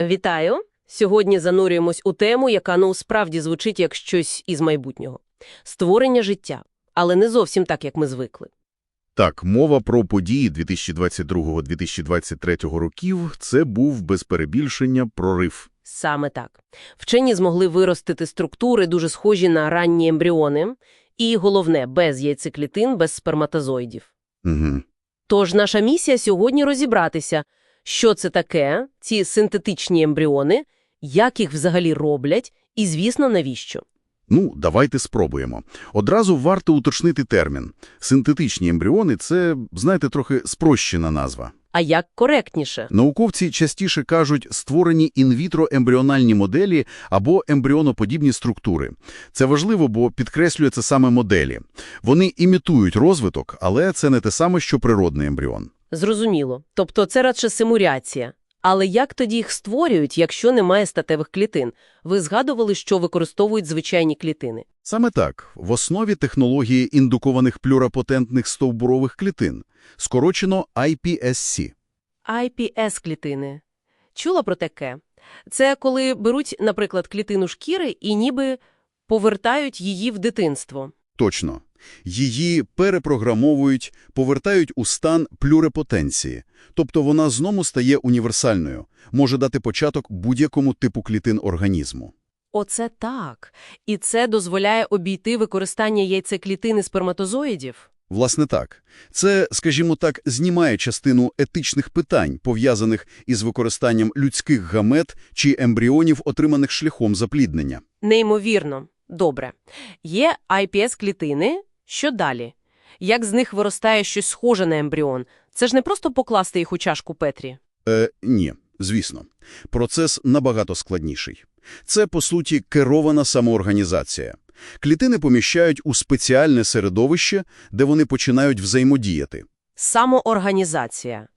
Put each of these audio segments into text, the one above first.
Вітаю! Сьогодні занурюємось у тему, яка ну справді звучить як щось із майбутнього. Створення життя, але не зовсім так, як ми звикли. Так, мова про події 2022-2023 років – це був без перебільшення прорив. Саме так. Вчені змогли виростити структури, дуже схожі на ранні ембріони, і, головне, без яйцеклітин, без сперматозоїдів. Угу. Тож наша місія сьогодні розібратися, що це таке, ці синтетичні ембріони, як їх взагалі роблять і, звісно, навіщо. Ну, давайте спробуємо. Одразу варто уточнити термін. Синтетичні ембріони – це, знаєте, трохи спрощена назва. А як коректніше? Науковці частіше кажуть створені інвітро ембріональні моделі або ембріоноподібні структури. Це важливо, бо підкреслює це саме моделі. Вони імітують розвиток, але це не те саме, що природний ембріон. Зрозуміло. Тобто це радше симуляція. Але як тоді їх створюють, якщо немає статевих клітин? Ви згадували, що використовують звичайні клітини. Саме так, в основі технології індукованих плюрапотентних стовбурових клітин, скорочено iPSC. IPS-клітини. Чула про таке? Це коли беруть, наприклад, клітину шкіри і ніби повертають її в дитинство. Точно. Її перепрограмовують, повертають у стан плюрепотенції, тобто вона знову стає універсальною, може дати початок будь-якому типу клітин організму. Оце так. І це дозволяє обійти використання яйцеклітини сперматозоїдів? Власне так. Це, скажімо так, знімає частину етичних питань, пов'язаних із використанням людських гамет чи ембріонів, отриманих шляхом запліднення. Неймовірно. Добре. Є IPS-клітини. Що далі? Як з них виростає щось схоже на ембріон? Це ж не просто покласти їх у чашку Петрі. Е, ні, звісно. Процес набагато складніший. Це, по суті, керована самоорганізація. Клітини поміщають у спеціальне середовище, де вони починають взаємодіяти. Самоорганізація.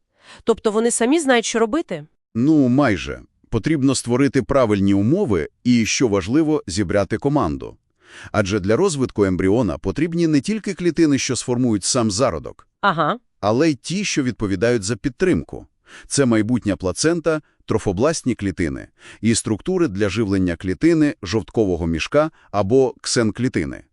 Тобто вони самі знають, що робити? Ну, майже. Потрібно створити правильні умови і, що важливо, зібрати команду. Адже для розвитку ембріона потрібні не тільки клітини, що сформують сам зародок, Ага. але й ті, що відповідають за підтримку. Це майбутня плацента, трофобластні клітини і структури для живлення клітини, жовткового мішка або ксенклітини.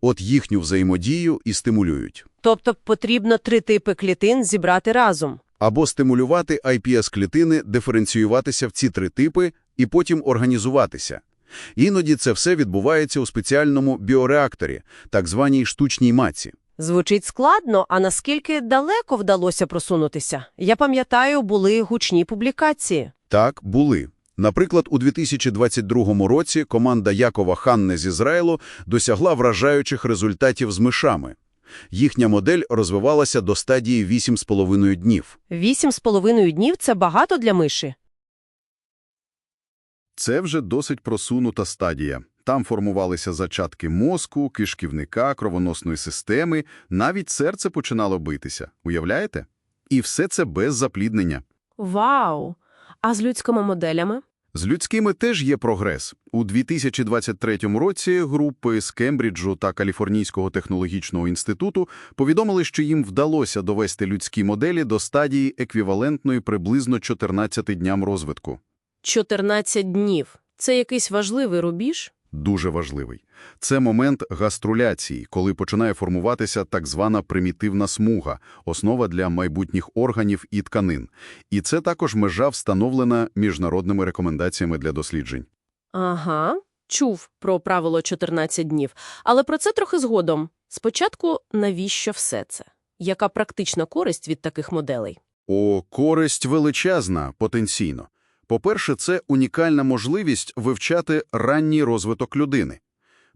От їхню взаємодію і стимулюють. Тобто потрібно три типи клітин зібрати разом. Або стимулювати iPS-клітини, диференціюватися в ці три типи і потім організуватися. Іноді це все відбувається у спеціальному біореакторі, так званій штучній матці. Звучить складно, а наскільки далеко вдалося просунутися? Я пам'ятаю, були гучні публікації. Так, були. Наприклад, у 2022 році команда Якова Ханне з Ізраїлу досягла вражаючих результатів з мишами. Їхня модель розвивалася до стадії 8,5 днів. Вісім з половиною днів – це багато для миші. Це вже досить просунута стадія. Там формувалися зачатки мозку, кишківника, кровоносної системи, навіть серце починало битися. Уявляєте? І все це без запліднення. Вау! А з людськими моделями? З людськими теж є прогрес. У 2023 році групи з Кембриджу та Каліфорнійського технологічного інституту повідомили, що їм вдалося довести людські моделі до стадії еквівалентної приблизно 14 дням розвитку. 14 днів. Це якийсь важливий рубіж? Дуже важливий. Це момент гаструляції, коли починає формуватися так звана примітивна смуга, основа для майбутніх органів і тканин. І це також межа встановлена міжнародними рекомендаціями для досліджень. Ага, чув про правило 14 днів. Але про це трохи згодом. Спочатку, навіщо все це? Яка практична користь від таких моделей? О, користь величезна, потенційно. По-перше, це унікальна можливість вивчати ранній розвиток людини.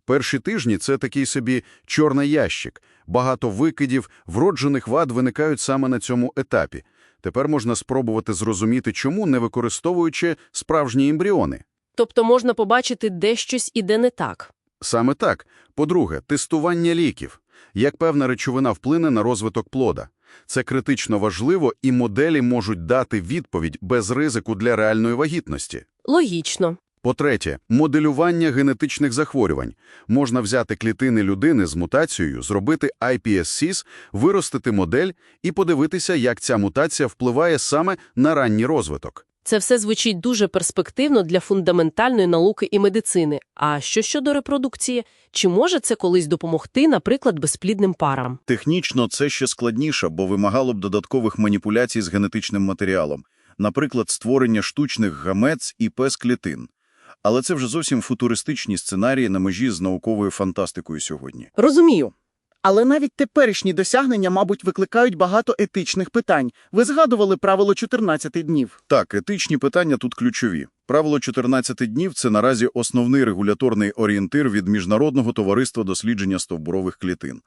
Перші тижні – це такий собі чорний ящик. Багато викидів, вроджених вад виникають саме на цьому етапі. Тепер можна спробувати зрозуміти, чому, не використовуючи справжні ембріони. Тобто можна побачити, де щось іде не так. Саме так. По-друге, тестування ліків. Як певна речовина вплине на розвиток плода. Це критично важливо, і моделі можуть дати відповідь без ризику для реальної вагітності. Логічно. По-третє, моделювання генетичних захворювань. Можна взяти клітини людини з мутацією, зробити iPSCs, виростити модель і подивитися, як ця мутація впливає саме на ранній розвиток. Це все звучить дуже перспективно для фундаментальної науки і медицини. А що щодо репродукції? Чи може це колись допомогти, наприклад, безплідним парам? Технічно це ще складніше, бо вимагало б додаткових маніпуляцій з генетичним матеріалом, наприклад, створення штучних гамець і пес-клітин. Але це вже зовсім футуристичні сценарії на межі з науковою фантастикою сьогодні. Розумію. Але навіть теперішні досягнення, мабуть, викликають багато етичних питань. Ви згадували правило 14 днів. Так, етичні питання тут ключові. Правило 14 днів – це наразі основний регуляторний орієнтир від Міжнародного товариства дослідження стовбурових клітин.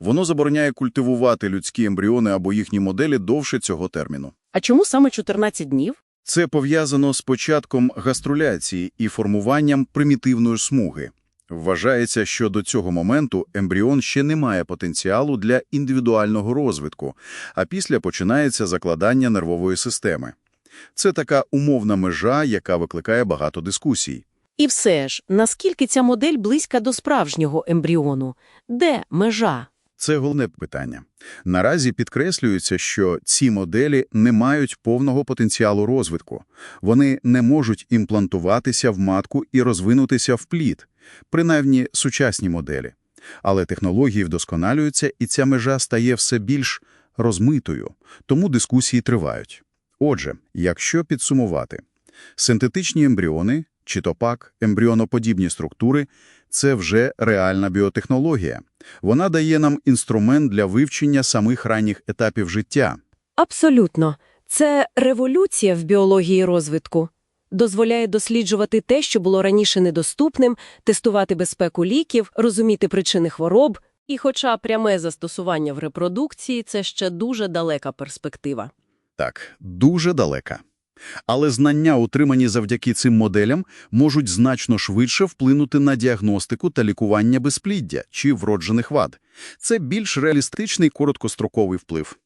Воно забороняє культивувати людські ембріони або їхні моделі довше цього терміну. А чому саме 14 днів? Це пов'язано з початком гаструляції і формуванням примітивної смуги. Вважається, що до цього моменту ембріон ще не має потенціалу для індивідуального розвитку, а після починається закладання нервової системи. Це така умовна межа, яка викликає багато дискусій. І все ж, наскільки ця модель близька до справжнього ембріону? Де межа? Це головне питання. Наразі підкреслюється, що ці моделі не мають повного потенціалу розвитку. Вони не можуть імплантуватися в матку і розвинутися в плід, принаймні сучасні моделі. Але технології вдосконалюються, і ця межа стає все більш розмитою, тому дискусії тривають. Отже, якщо підсумувати, синтетичні ембріони, чи то пак ембріоноподібні структури – це вже реальна біотехнологія. Вона дає нам інструмент для вивчення самих ранніх етапів життя. Абсолютно. Це революція в біології розвитку. Дозволяє досліджувати те, що було раніше недоступним, тестувати безпеку ліків, розуміти причини хвороб. І хоча пряме застосування в репродукції – це ще дуже далека перспектива. Так, дуже далека. Але знання, отримані завдяки цим моделям, можуть значно швидше вплинути на діагностику та лікування безпліддя чи вроджених вад. Це більш реалістичний короткостроковий вплив.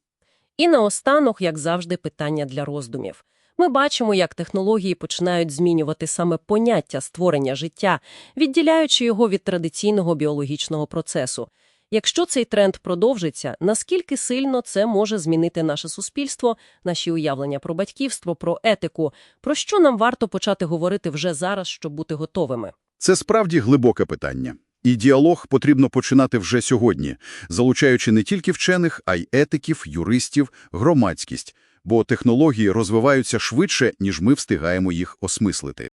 І наостанок, як завжди, питання для роздумів. Ми бачимо, як технології починають змінювати саме поняття створення життя, відділяючи його від традиційного біологічного процесу. Якщо цей тренд продовжиться, наскільки сильно це може змінити наше суспільство, наші уявлення про батьківство, про етику, про що нам варто почати говорити вже зараз, щоб бути готовими? Це справді глибоке питання. І діалог потрібно починати вже сьогодні, залучаючи не тільки вчених, а й етиків, юристів, громадськість, бо технології розвиваються швидше, ніж ми встигаємо їх осмислити.